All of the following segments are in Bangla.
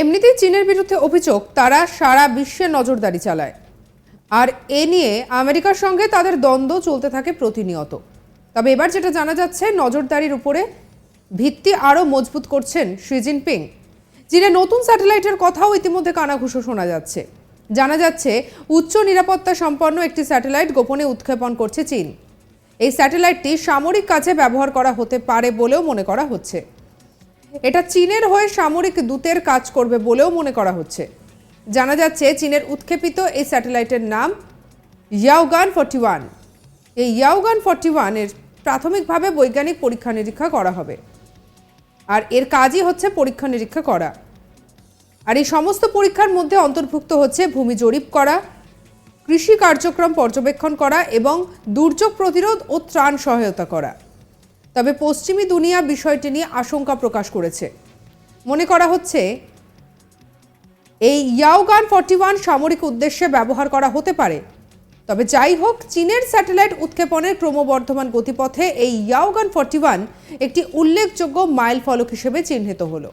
এমনিতেই চীনের বিরুদ্ধে অভিযোগ, তারা সারা বিশ্বে নজরদারি চালায়। আর এ নিয়ে আমেরিকার সঙ্গে তাদের দ্বন্দ্ব চলতে থাকে প্রতিনিয়ত। তবে এবার যেটা জানা যাচ্ছে, নজরদারির উপরে ভিত্তি আরও মজবুত করছেন শি জিনপিং চীনের নতুন স্যাটেলাইটের কথাও ইতিমধ্যে কানাঘুষো শোনা যাচ্ছে। জানা যাচ্ছে, উচ্চ নিরাপত্তা সম্পন্ন একটি স্যাটেলাইট গোপনে উৎক্ষেপণ করছে চীন। এই স্যাটেলাইটটি সামরিক কাজে ব্যবহার করা হতে পারে বলেও মনে করা হচ্ছে। এটা চীনের হয়ে সামরিক দূতের কাজ করবে বলেও মনে করা হচ্ছে। জানা যাচ্ছে, চীনের উৎক্ষেপিত এই স্যাটেলাইটের নাম ইয়াওগান ফর্টি ওয়ান। এই ইয়াওগান ফর্টি ওয়ানের প্রাথমিকভাবে বৈজ্ঞানিক পরীক্ষা নিরীক্ষা করা হবে। আর এর কাজই হচ্ছে পরীক্ষা নিরীক্ষা করা। আর এই সমস্ত পরীক্ষার মধ্যে অন্তর্ভুক্ত হচ্ছে ভূমি জরিপ করা, কৃষি কার্যক্রম পর্যবেক্ষণ করা এবং দুর্যোগ প্রতিরোধ ও ত্রাণ সহায়তা করা। তবে পশ্চিমী দুনিয়া বিষয়টি নিয়ে আশঙ্কা প্রকাশ করেছে। মনে করা হচ্ছে, এই ইয়াওগান ফর্টি ওয়ান সামরিক উদ্দেশ্যে ব্যবহার করা হতে পারে। তবে যাই হোক, চীনের স্যাটেলাইট উৎক্ষেপণের ক্রমবর্ধমান গতিপথে এই ইয়াওগান ফর্টি ওয়ান একটি উল্লেখযোগ্য মাইল ফলক হিসেবে চিহ্নিত হলো।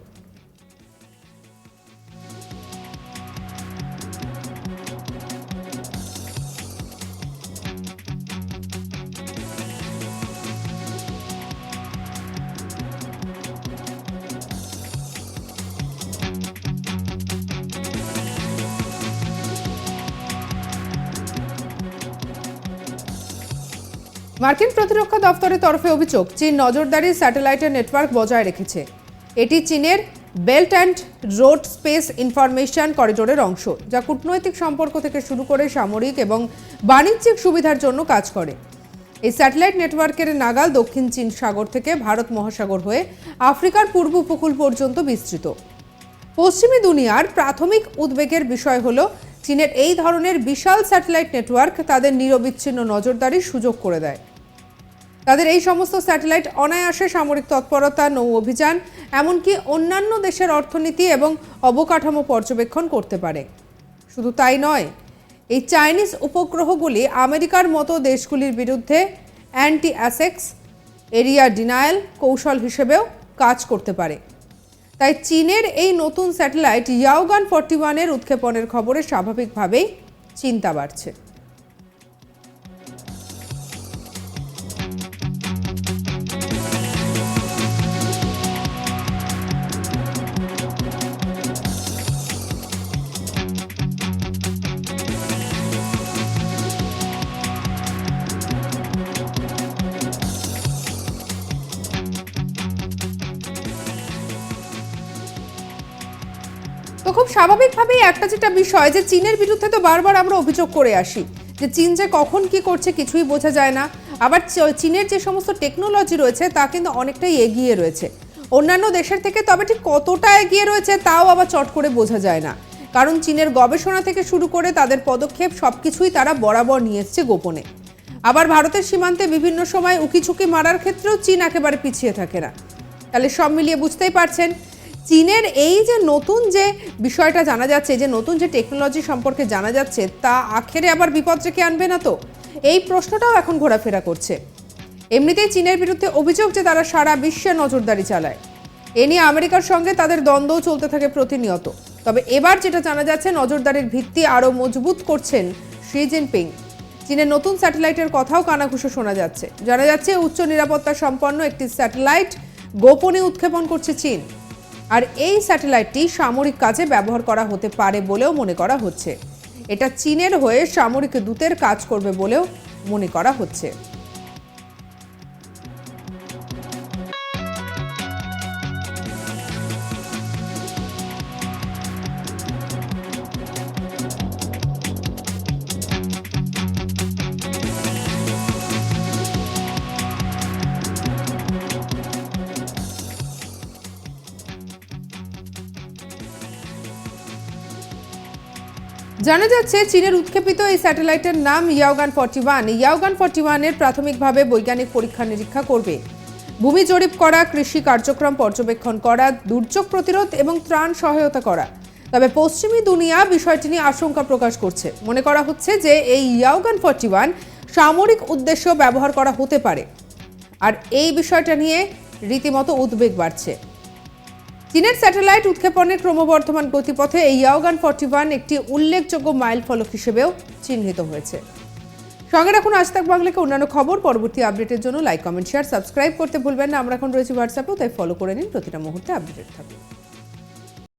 মার্কিন প্রতিরক্ষা দপ্তরের তরফে অভিযোগ, চীন নজরদারি স্যাটেলাইটের নেটওয়ার্ক বজায় রেখেছে। এটি চীনের belt and road space information করিডোরের অংশ, যা কূটনৈতিক সম্পর্ক থেকে শুরু করে সামরিক এবং বাণিজ্যিক সুবিধার জন্য কাজ করে। এই স্যাটেলাইট নেটওয়ার্কের নাগাল দক্ষিণ চীন সাগর থেকে ভারত মহাসাগর হয়ে আফ্রিকার পূর্ব উপকূল পর্যন্ত বিস্তৃত। পশ্চিমী দুনিয়ার প্রাথমিক উদ্বেগের বিষয় হল, চীনের এই ধরনের বিশাল স্যাটেলাইট নেটওয়ার্ক তাদের নিরবিচ্ছিন্ন নজরদারির সুযোগ করে দেয়। তাদের এই সমস্ত স্যাটেলাইট অনায়াসে সামরিক তৎপরতা, নৌ অভিযান, এমনকি অন্যান্য দেশের অর্থনীতি এবং অবকাঠামো পর্যবেক্ষণ করতে পারে। শুধু তাই নয়, এই চাইনিজ উপগ্রহগুলি আমেরিকার মতো দেশগুলির বিরুদ্ধে অ্যান্টি অ্যাসেক্স এরিয়া ডিনায়াল কৌশল হিসেবেও কাজ করতে পারে। তাই চীনের এই নতুন স্যাটেলাইট ইয়াওগান ফর্টি ওয়ানের উৎক্ষেপণের খবরে স্বাভাবিকভাবেই চিন্তা বাড়ছে। তো খুব স্বাভাবিকভাবেই একটা যেটা বিষয় যে চীনের বিরুদ্ধে তো বারবার আমরা অভিযোগ করে আসি যে চীন যে কখন কি করছে কিছুই বোঝা যায় না। আবার চীনের যে সমস্ত টেকনোলজি রয়েছে তা কিন্তু অনেকটাই এগিয়ে রয়েছে। অন্যান্য দেশের থেকে তবে ঠিক কতটা এগিয়ে রয়েছে তাও আবার চট করে বোঝা যায় না। কারণ চীনের গবেষণা থেকে শুরু করে তাদের পদক্ষেপ সব কিছুই তারা বরাবর নিয়ে এসছে গোপনে। আবার ভারতের সীমান্তে বিভিন্ন সময় উকিঝুঁকি মারার ক্ষেত্রেও চীন একেবারে পিছিয়ে থাকে না। তাহলে সব মিলিয়ে বুঝতেই পারছেন চীনের এই যে নতুন যে বিষয়টা জানা যাচ্ছে, যে নতুন যে টেকনোলজি সম্পর্কে জানা যাচ্ছে, তা আখেরে আবার বিপদ রেখে আনবে না তো? এই প্রশ্নটাও এখন ঘোরাফেরা করছে। এমনিতেই চীনের বিরুদ্ধে অভিযোগ যে তারা সারা বিশ্বে নজরদারি চালায়। এ নিয়ে আমেরিকার সঙ্গে তাদের দ্বন্দ্বও চলতে থাকে প্রতিনিয়ত। তবে এবার যেটা জানা যাচ্ছে, নজরদারির ভিত্তি আরও মজবুত করছেন শি জিনপিং। চীনের নতুন স্যাটেলাইটের কথাও কানাঘুষো শোনা যাচ্ছে। জানা যাচ্ছে, উচ্চ নিরাপত্তা সম্পন্ন একটি স্যাটেলাইট গোপনে উৎক্ষেপণ করছে চীন। আর এই স্যাটেলাইটটি সামরিক কাজে ব্যবহার করা হতে পারে বলেও মনে করা হচ্ছে। এটা চীনের হয়ে সামরিক দূতের কাজ করবে বলেও মনে করা হচ্ছে। জানা যাচ্ছে, চীনের উৎক্ষেপিত এই স্যাটেলাইটের নাম Yaogan forty one. Yaogan forty ওয়ানের প্রাথমিকভাবে বৈজ্ঞানিক পরীক্ষা নিরীক্ষা করবে। ভূমি জরিপ করা, কৃষি কার্যক্রম পর্যবেক্ষণ করা, দুর্যোগ প্রতিরোধ এবং ত্রাণ সহায়তা করা। তবে পশ্চিমী দুনিয়া বিষয়টি নিয়ে আশঙ্কা প্রকাশ করছে। মনে করা হচ্ছে যে এই ইয়াওগান ফর্টি ওয়ান সামরিক উদ্দেশ্য ব্যবহার করা হতে পারে। আর এই বিষয়টা নিয়ে রীতিমতো উদ্বেগ বাড়ছে। চীনের স্যাটেলাইট উৎক্ষেপণের ক্রমবর্ধমান গতিপথে এই ইয়াওগান ফর্টি ওয়ান একটি উল্লেখযোগ্য মাইল ফলক হিসেবেও চিহ্নিত হয়েছে। সঙ্গে রাখুন আজ তাক বাংলাকে অন্যান্য খবর, পরবর্তী আপডেটের জন্য লাইক কমেন্ট শেয়ার সাবস্ক্রাইব করতে ভুলবেন না। আমরা এখন রয়েছি হোয়াটসঅ্যাপেও তাই ফলো করে নিন। প্রতিটা মুহূর্তে আপডেটেড থাকুন।